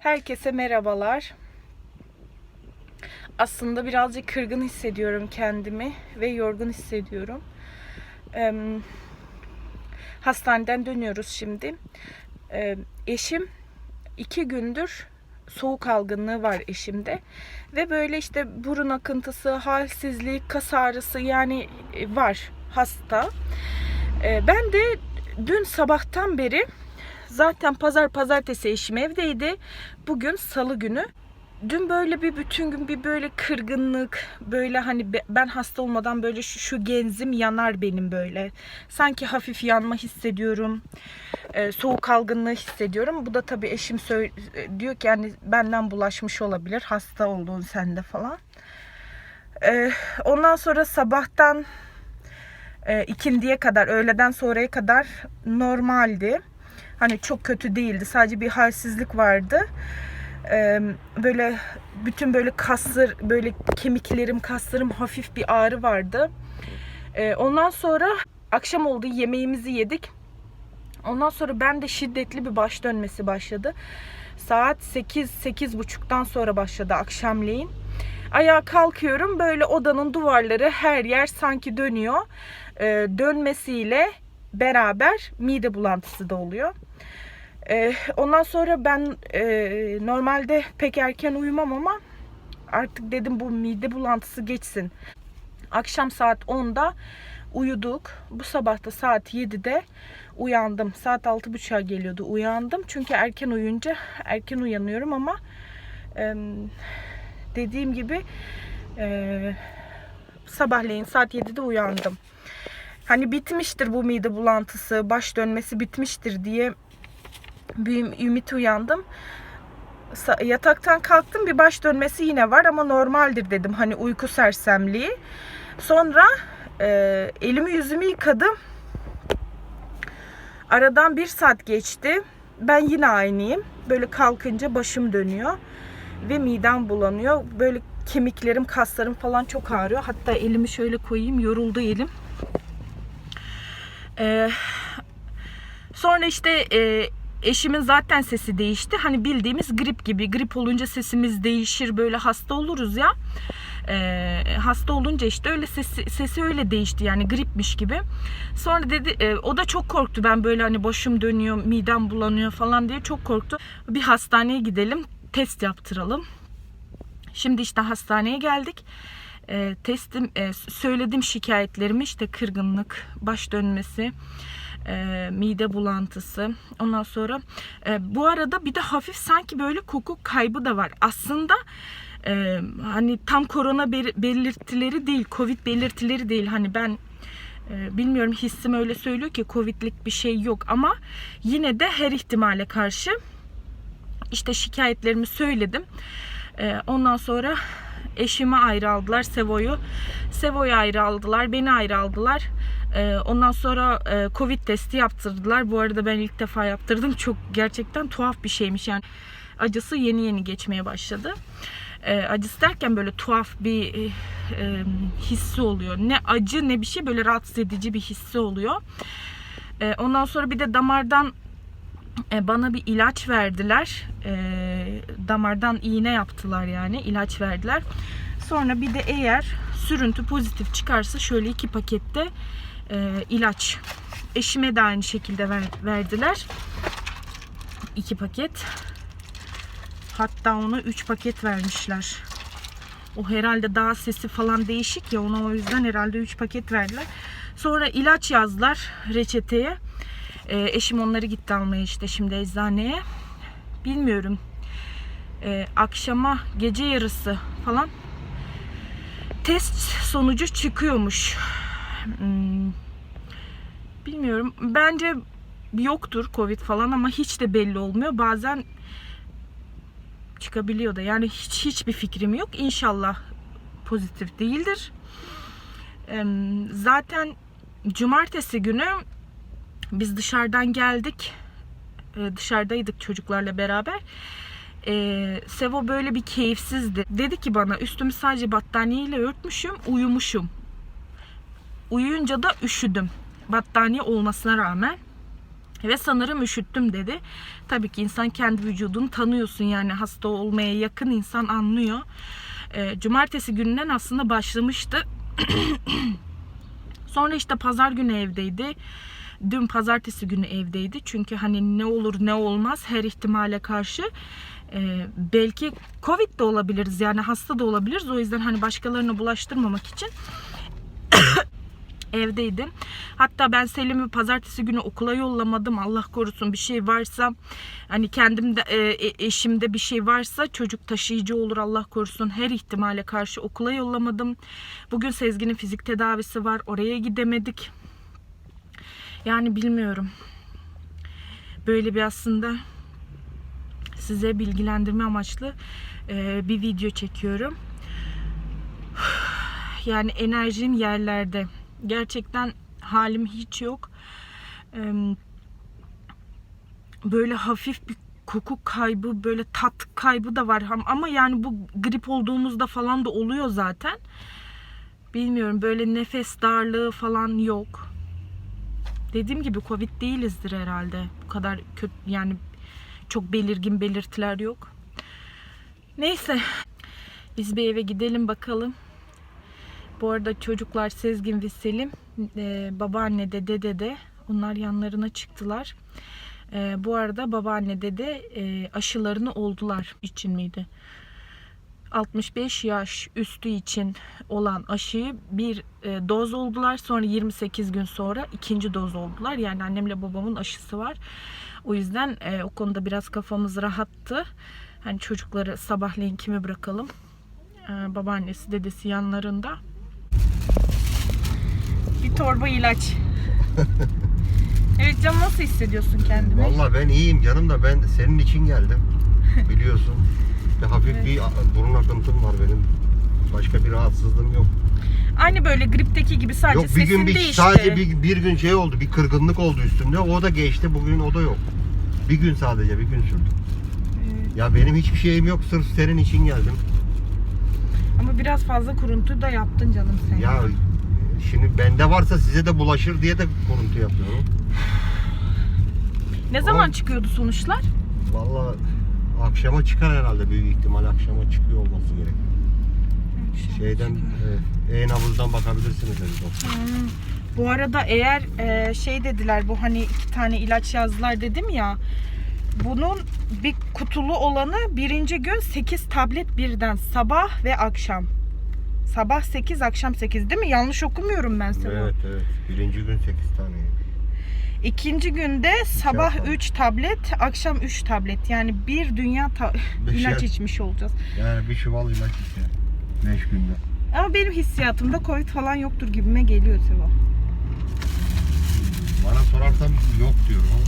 Herkese merhabalar. Aslında birazcık kırgın hissediyorum kendimi ve yorgun hissediyorum. Eee, hastaneden dönüyoruz şimdi. Eee, eşim iki gündür soğuk algınlığı var eşimde. Ve böyle işte burun akıntısı, halsizlik, kas ağrısı yani e, var hasta. Eee, ben de dün sabahtan beri Zaten pazar pazartesi eşim evdeydi. Bugün salı günü. Dün böyle bir bütün gün bir böyle kırgınlık, böyle hani be- ben hasta olmadan böyle şu, şu genzim yanar benim böyle. Sanki hafif yanma hissediyorum. Ee, soğuk algınlığı hissediyorum. Bu da tabii eşim söyle, diyor ki yani benden bulaşmış olabilir. Hasta olduğun sende falan. Ee, ondan sonra sabahtan e, ikindiye kadar, öğleden sonraya kadar normaldi. Hani çok kötü değildi. Sadece bir halsizlik vardı. Ee, böyle bütün böyle kasır, böyle kemiklerim, kaslarım hafif bir ağrı vardı. Ee, ondan sonra akşam oldu yemeğimizi yedik. Ondan sonra ben de şiddetli bir baş dönmesi başladı. Saat 8 8 buçuktan sonra başladı akşamleyin. Ayağa kalkıyorum böyle odanın duvarları her yer sanki dönüyor. Ee, dönmesiyle beraber mide bulantısı da oluyor. Ee, ondan sonra ben e, normalde pek erken uyumam ama artık dedim bu mide bulantısı geçsin. Akşam saat 10'da uyuduk. Bu sabah da saat 7'de uyandım. Saat 6.30'a geliyordu uyandım. Çünkü erken uyuyunca erken uyanıyorum ama e, dediğim gibi e, sabahleyin saat 7'de uyandım. Hani bitmiştir bu mide bulantısı, baş dönmesi bitmiştir diye bir ümit uyandım. Yataktan kalktım bir baş dönmesi yine var ama normaldir dedim hani uyku sersemliği. Sonra e, elimi yüzümü yıkadım. Aradan bir saat geçti. Ben yine aynıyım. Böyle kalkınca başım dönüyor ve midem bulanıyor. Böyle kemiklerim, kaslarım falan çok ağrıyor. Hatta elimi şöyle koyayım. Yoruldu elim. Ee, sonra işte e, eşimin zaten sesi değişti. Hani bildiğimiz grip gibi. Grip olunca sesimiz değişir. Böyle hasta oluruz ya. Ee, hasta olunca işte öyle sesi, sesi öyle değişti yani gripmiş gibi. Sonra dedi e, o da çok korktu. Ben böyle hani başım dönüyor, midem bulanıyor falan diye çok korktu. Bir hastaneye gidelim, test yaptıralım. Şimdi işte hastaneye geldik. E, testim e, söyledim şikayetlerimi işte kırgınlık, baş dönmesi, e, mide bulantısı. Ondan sonra e, bu arada bir de hafif sanki böyle koku kaybı da var. Aslında e, hani tam korona bel- belirtileri değil, covid belirtileri değil. Hani ben e, bilmiyorum hissim öyle söylüyor ki covidlik bir şey yok ama yine de her ihtimale karşı işte şikayetlerimi söyledim. E, ondan sonra eşimi ayrı aldılar Sevo'yu. Sevo'yu ayrı aldılar. Beni ayrı aldılar. Ee, ondan sonra e, Covid testi yaptırdılar. Bu arada ben ilk defa yaptırdım. Çok gerçekten tuhaf bir şeymiş. Yani acısı yeni yeni geçmeye başladı. Ee, acısı derken böyle tuhaf bir e, e, hissi oluyor. Ne acı ne bir şey böyle rahatsız edici bir hissi oluyor. Ee, ondan sonra bir de damardan bana bir ilaç verdiler. Damardan iğne yaptılar yani ilaç verdiler. Sonra bir de eğer sürüntü pozitif çıkarsa şöyle iki pakette e, ilaç. Eşime de aynı şekilde ver- verdiler. iki paket. Hatta ona üç paket vermişler. O herhalde daha sesi falan değişik ya ona o yüzden herhalde 3 paket verdiler. Sonra ilaç yazdılar reçeteye. Ee, eşim onları gitti almaya işte şimdi eczaneye. Bilmiyorum. Ee, akşama gece yarısı falan test sonucu çıkıyormuş. Hmm, bilmiyorum. Bence yoktur Covid falan ama hiç de belli olmuyor. Bazen çıkabiliyor da. Yani hiç hiçbir fikrim yok. İnşallah pozitif değildir. Zaten cumartesi günü biz dışarıdan geldik. Ee, Dışarıdaydık çocuklarla beraber. Ee, Sevo böyle bir keyifsizdi. Dedi ki bana üstümü sadece battaniyeyle örtmüşüm, uyumuşum. Uyuyunca da üşüdüm. Battaniye olmasına rağmen. Ve sanırım üşüttüm dedi. Tabii ki insan kendi vücudunu tanıyorsun yani hasta olmaya yakın insan anlıyor. Ee, cumartesi gününden aslında başlamıştı. Sonra işte pazar günü evdeydi. Dün pazartesi günü evdeydi. Çünkü hani ne olur ne olmaz her ihtimale karşı e, belki Covid de olabiliriz yani hasta da olabiliriz. O yüzden hani başkalarına bulaştırmamak için evdeydim. Hatta ben Selim'i pazartesi günü okula yollamadım. Allah korusun bir şey varsa hani kendimde e, e, eşimde bir şey varsa çocuk taşıyıcı olur Allah korusun. Her ihtimale karşı okula yollamadım. Bugün Sezgin'in fizik tedavisi var. Oraya gidemedik. Yani bilmiyorum. Böyle bir aslında size bilgilendirme amaçlı e, bir video çekiyorum. Yani enerjim yerlerde. Gerçekten halim hiç yok. Böyle hafif bir koku kaybı, böyle tat kaybı da var. Ama yani bu grip olduğumuzda falan da oluyor zaten. Bilmiyorum böyle nefes darlığı falan yok. Dediğim gibi Covid değilizdir herhalde. Bu kadar kötü yani çok belirgin belirtiler yok. Neyse. Biz bir eve gidelim bakalım. Bu arada çocuklar Sezgin ve Selim e, babaanne de dede de onlar yanlarına çıktılar. E, bu arada babaanne dede e, aşılarını oldular için miydi? 65 yaş üstü için olan aşıyı bir e, doz oldular. Sonra 28 gün sonra ikinci doz oldular. Yani annemle babamın aşısı var. O yüzden e, o konuda biraz kafamız rahattı. Hani çocukları sabahleyin kimi bırakalım? E, babaannesi, dedesi yanlarında. Bir torba ilaç. evet canım nasıl hissediyorsun kendini? Vallahi ben iyiyim canım da ben senin için geldim. Biliyorsun. Bir hafif Evet. bir burun akıntım var benim. Başka bir rahatsızlığım yok. Aynı böyle gripteki gibi sadece yok bir gün bir işte. sadece bir, bir gün şey oldu. Bir kırgınlık oldu üstümde. O da geçti. Bugün o da yok. Bir gün sadece bir gün sürdü. Evet. Ya benim hiçbir şeyim yok. Sırf senin için geldim. Ama biraz fazla kuruntu da yaptın canım sen. Ya şimdi bende varsa size de bulaşır diye de kuruntu yapıyorum. ne zaman Ama- çıkıyordu sonuçlar? Vallahi akşama çıkar herhalde büyük ihtimal akşama çıkıyor olması gerek. Şeyden e, e-nabızdan bakabilirsiniz dedi doktor. Hmm. Bu arada eğer e, şey dediler bu hani iki tane ilaç yazdılar dedim ya. Bunun bir kutulu olanı birinci gün 8 tablet birden sabah ve akşam. Sabah 8 akşam 8 değil mi? Yanlış okumuyorum ben sana. Evet evet. Birinci gün 8 tane. İkinci günde sabah hafta. 3 tablet, akşam 3 tablet. Yani bir dünya ta- Beşer. ilaç içmiş olacağız. Yani bir çuval ilaç işte. 5 günde. Ama benim hissiyatımda Covid falan yoktur gibime geliyor Seva. Bana sorarsan yok diyorum ama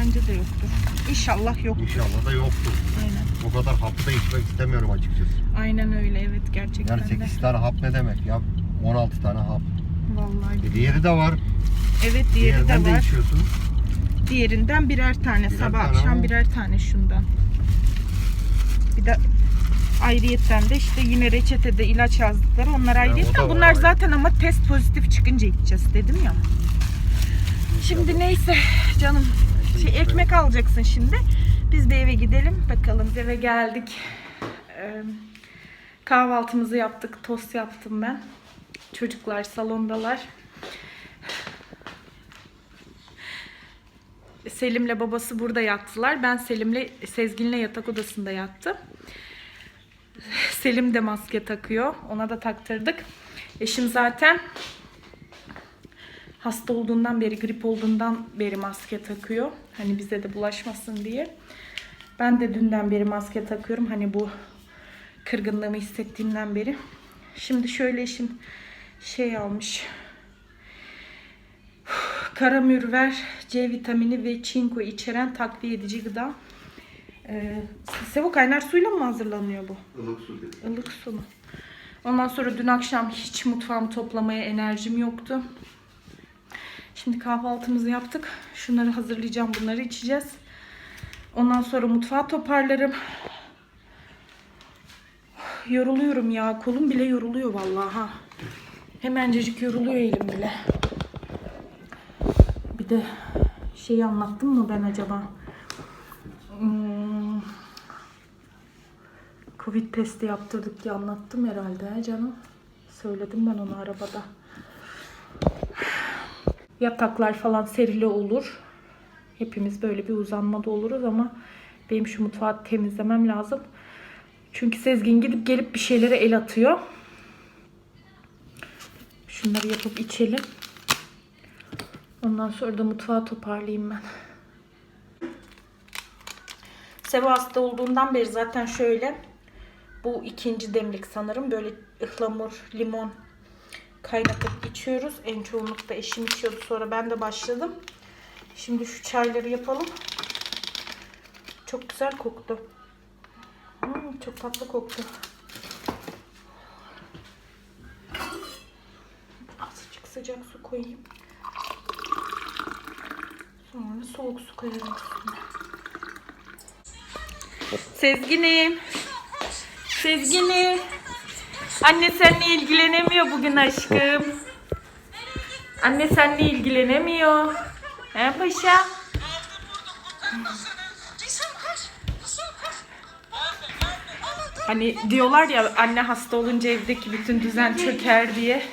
Bence de yoktur. İnşallah yoktur. inşallah da yoktur. Aynen. O kadar hapı da içmek istemiyorum açıkçası. Aynen öyle evet gerçekten Yani de. 8 tane hap ne demek ya? 16 tane hap. Vallahi. E diğeri de var. Evet diğeri de Diğerinden de var. içiyorsun. Diğerinden birer tane. Birer Sabah tane akşam ama- birer tane şundan. Bir de ayrıyetten de işte yine reçetede ilaç yazdıkları onlar ayrıyetten. o da var, Bunlar ayrı. zaten ama test pozitif çıkınca içeceğiz dedim ya. Şimdi neyse canım şey ekmek alacaksın şimdi. Biz bir eve gidelim bakalım. Eve geldik. Ee, kahvaltımızı yaptık. Tost yaptım ben. Çocuklar salondalar. Selim'le babası burada yattılar. Ben Selim'le Sezgin'le yatak odasında yattım. Selim de maske takıyor. Ona da taktırdık. Eşim zaten hasta olduğundan beri, grip olduğundan beri maske takıyor. Hani bize de bulaşmasın diye. Ben de dünden beri maske takıyorum. Hani bu kırgınlığımı hissettiğimden beri. Şimdi şöyle eşim şey almış. Karamürver, C vitamini ve çinko içeren takviye edici gıda. Ee, Sevo kaynar suyla mı hazırlanıyor bu? Ilık su. Ilık su mu? Ondan sonra dün akşam hiç mutfağımı toplamaya enerjim yoktu. Şimdi kahvaltımızı yaptık. Şunları hazırlayacağım. Bunları içeceğiz. Ondan sonra mutfağı toparlarım. Yoruluyorum ya. Kolum bile yoruluyor vallahi ha. Hemencecik yoruluyor elim bile. Bir de Şeyi anlattım mı ben acaba? Hmm. Covid testi yaptırdık diye anlattım herhalde he canım. Söyledim ben onu arabada. Yataklar falan serili olur. Hepimiz böyle bir uzanmada oluruz ama benim şu mutfağı temizlemem lazım. Çünkü Sezgin gidip gelip bir şeylere el atıyor. Şunları yapıp içelim. Ondan sonra da mutfağı toparlayayım ben. Seva hasta olduğundan beri zaten şöyle bu ikinci demlik sanırım böyle ıhlamur, limon kaynatıp içiyoruz. En çoğunlukla eşim içiyordu sonra ben de başladım. Şimdi şu çayları yapalım. Çok güzel koktu. Hmm, çok tatlı koktu. Azıcık sıcak su koyayım. Sonra soğuk su koyarım üstüne. Sezgin'im. Sezgin'im. Anne seninle ilgilenemiyor bugün aşkım. Anne seninle ilgilenemiyor. He paşa? Hani diyorlar ya anne hasta olunca evdeki bütün düzen çöker diye.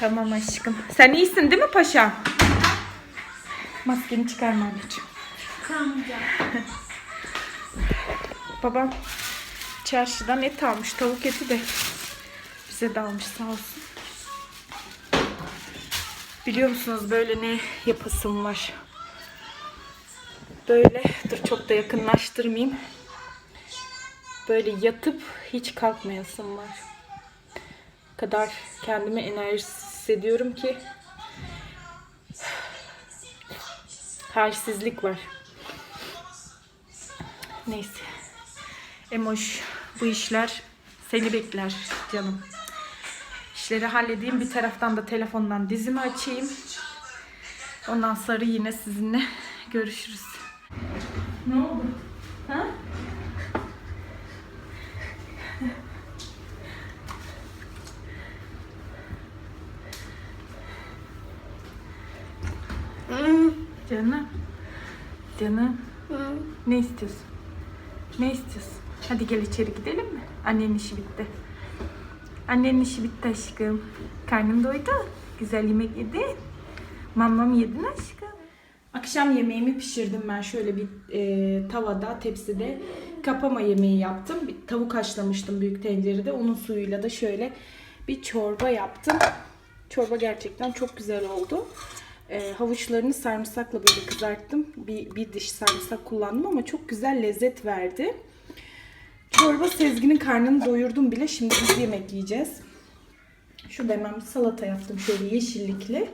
Tamam aşkım. Sen iyisin değil mi paşa? Maskeni çıkarma anneciğim. Babam çarşıdan et almış. Tavuk eti de bize de almış sağ olsun. Biliyor musunuz böyle ne yapasım var. Böyle dur çok da yakınlaştırmayayım. Böyle yatıp hiç kalkmayasım var. O kadar kendime enerjisiz hissediyorum ki halsizlik var. Neyse. Emoş bu işler seni bekler canım. İşleri halledeyim. Bir taraftan da telefondan dizimi açayım. Ondan sonra yine sizinle görüşürüz. Ne oldu? Ha? Canım. Canım. Ne istiyorsun? Hadi gel içeri gidelim mi? Annenin işi bitti. Annenin işi bitti aşkım. Karnın doydu. Güzel yemek yedin. Mamam yedin aşkım. Akşam yemeğimi pişirdim ben şöyle bir e, tavada, tepside kapama yemeği yaptım. Bir tavuk haşlamıştım büyük tencerede. Onun suyuyla da şöyle bir çorba yaptım. Çorba gerçekten çok güzel oldu. E, havuçlarını sarımsakla böyle kızarttım. Bir, bir diş sarımsak kullandım ama çok güzel lezzet verdi. Çorba Sezgin'in karnını doyurdum bile. Şimdi biz yemek yiyeceğiz. Şurada hemen bir salata yaptım şöyle yeşillikli.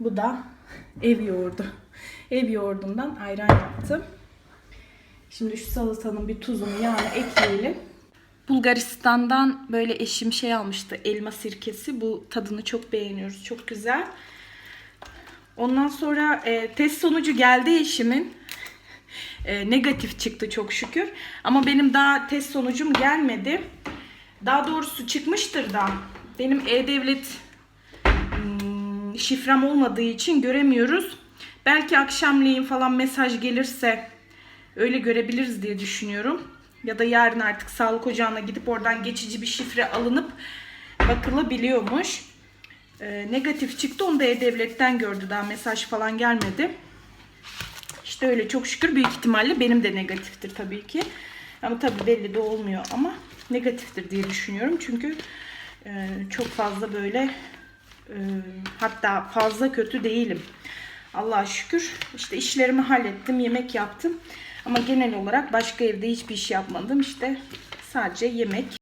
Bu da ev yoğurdu. Ev yoğurdundan ayran yaptım. Şimdi şu salatanın bir tuzunu yağını ekleyelim. Bulgaristan'dan böyle eşim şey almıştı elma sirkesi. Bu tadını çok beğeniyoruz. Çok güzel. Ondan sonra e, test sonucu geldi eşimin. E, negatif çıktı çok şükür. Ama benim daha test sonucum gelmedi. Daha doğrusu çıkmıştır da. Benim E-Devlet hmm, şifrem olmadığı için göremiyoruz. Belki akşamleyin falan mesaj gelirse öyle görebiliriz diye düşünüyorum. Ya da yarın artık sağlık ocağına gidip oradan geçici bir şifre alınıp bakılabiliyormuş. E, negatif çıktı. Onu da E-Devlet'ten gördü. Daha mesaj falan gelmedi. İşte öyle çok şükür büyük ihtimalle benim de negatiftir tabii ki. Ama tabii belli de olmuyor ama negatiftir diye düşünüyorum. Çünkü e, çok fazla böyle e, hatta fazla kötü değilim. Allah'a şükür. İşte işlerimi hallettim, yemek yaptım. Ama genel olarak başka evde hiçbir iş yapmadım. İşte sadece yemek.